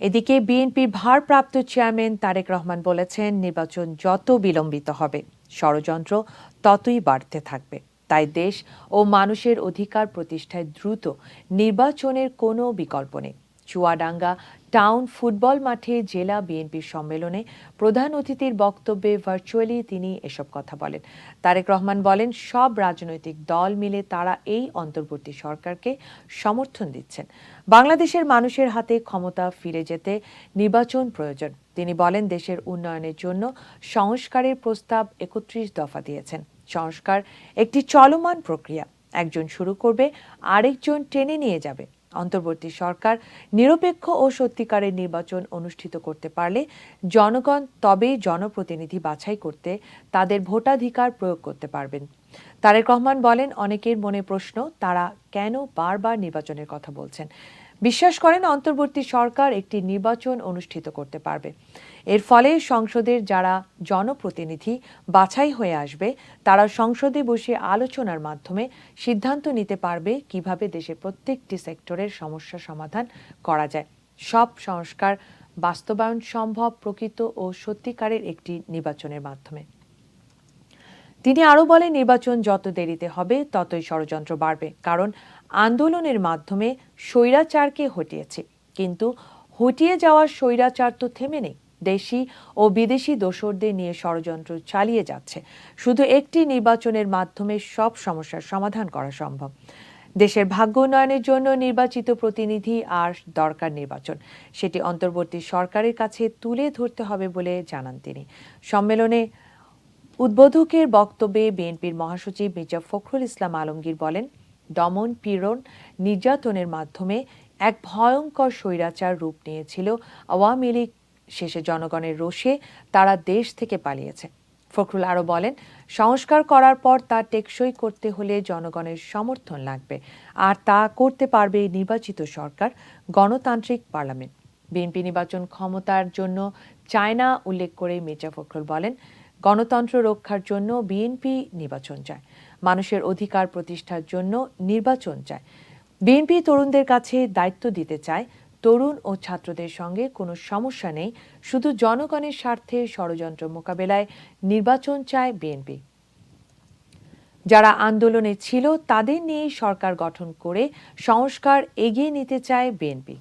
এদিকে বিএনপির ভারপ্রাপ্ত চেয়ারম্যান তারেক রহমান বলেছেন, নির্বাচন যত বিলম্বিত হবে, ষড়যন্ত্র ততই বাড়তে থাকবে। তাই দেশ ও মানুষের অধিকার প্রতিষ্ঠায় দ্রুত নির্বাচনের কোনো বিকল্প নেই। চুয়াডাঙ্গা টাউন ফুটবল মাঠে জেলা বিএনপির সম্মেলনে প্রধান অতিথির বক্তব্যে ভার্চুয়ালি তিনি এসব কথা বলেন। তারেক রহমান বলেন, সব রাজনৈতিক দল মিলে তারা এই অন্তর্বর্তী সরকারকে সমর্থন দিচ্ছেন। বাংলাদেশের মানুষের হাতে ক্ষমতা ফিরে যেতে নির্বাচন প্রয়োজন। তিনি বলেন, দেশের উন্নয়নের জন্য সংস্কারের প্রস্তাব একত্রিশ দফা দিয়েছেন। সংস্কার একটি চলমান প্রক্রিয়া। একজন শুরু করবে, আরেকজন টেনে নিয়ে যাবে। অন্তর্বর্তী সরকার নিরপেক্ষ ও সত্যিকারের নির্বাচন অনুষ্ঠিত করতে পারলে জনগণ তবেই জনপ্রতিনিধি বাছাই করতে তাদের ভোটাধিকার প্রয়োগ করতে পারবেন। তারেক রহমান বলেন, অনেকের মনে প্রশ্ন, তারা কেন বারবার নির্বাচনের কথা বলছেন? বিশ্বাস করেন অন্তর্বর্তী সরকার একটি নির্বাচন অনুষ্ঠিত করতে পারবে। এর ফলে সংসদের যারা জনপ্রতিনিধি বাছাই হয়ে আসবে, তারা সংসদে বসে আলোচনার মাধ্যমে সিদ্ধান্ত নিতে পারবে কীভাবে দেশের প্রত্যেকটি সেক্টরের সমস্যা সমাধান করা যায়। সব সংস্কার বাস্তবায়ন সম্ভব প্রকৃত ও সত্যিকারের একটি নির্বাচনের মাধ্যমে। তিনি আরও বলেন, নির্বাচন যত দেরিতে হবে, ততই ষড়যন্ত্র বাড়বে। কারণ আন্দোলনের মাধ্যমে স্বৈরাচারকে হটিয়েছে। কিন্তু হটিয়ে যাওয়ার স্বৈরাচার তো থেমে নেই। দেশি ও বিদেশি দোসরদের নিয়ে ষড়যন্ত্র চালিয়ে যাচ্ছে। শুধু একটি নির্বাচনের মাধ্যমে সব সমস্যার সমাধান করা সম্ভব। দেশের ভাগ্য উন্নয়নের জন্য নির্বাচিত প্রতিনিধি আর দরকার নির্বাচন। সেটি অন্তর্বর্তী সরকারের কাছে তুলে ধরতে হবে বলে জানান তিনি। সম্মেলনে উদ্বোধকের বক্তব্যে বিএনপির মহাসচিব মির্জা ফখরুল ইসলাম আলমগীর বলেন, দমন পীড়ন নির্যাতনের মাধ্যমে এক ভয়ঙ্কর স্বৈরাচার রূপ নিয়েছিল আওয়ামী লীগ, শেষে জনগণের রোষে তারা দেশ থেকে পালিয়েছে। ফখরুল আরও বলেন, সংস্কার করার পর তা টেকসই করতে হলে জনগণের সমর্থন লাগবে, আর তা করতে পারবে নির্বাচিত সরকার, গণতান্ত্রিক পার্লামেন্ট। বিএনপি নির্বাচন ক্ষমতার জন্য চায়না উল্লেখ করে মির্জা ফখরুল বলেন গণতন্ত্র রক্ষার জন্য বিএনপি নির্বাচন চায়। মানুষের অধিকার প্রতিষ্ঠার জন্য নির্বাচন চায়। বিএনপি তরুণদের কাছে দায়িত্ব দিতে চায়। তরুণ ও ছাত্রদের সঙ্গে কোনো সমস্যা নেই। শুধু জনগণের স্বার্থে ষড়যন্ত্র মোকাবেলায় নির্বাচন চায় বিএনপি যারা আন্দোলনে ছিল, তাদের নিয়েই সরকার গঠন করে সংস্কার এগিয়ে নিতে চায় বিএনপি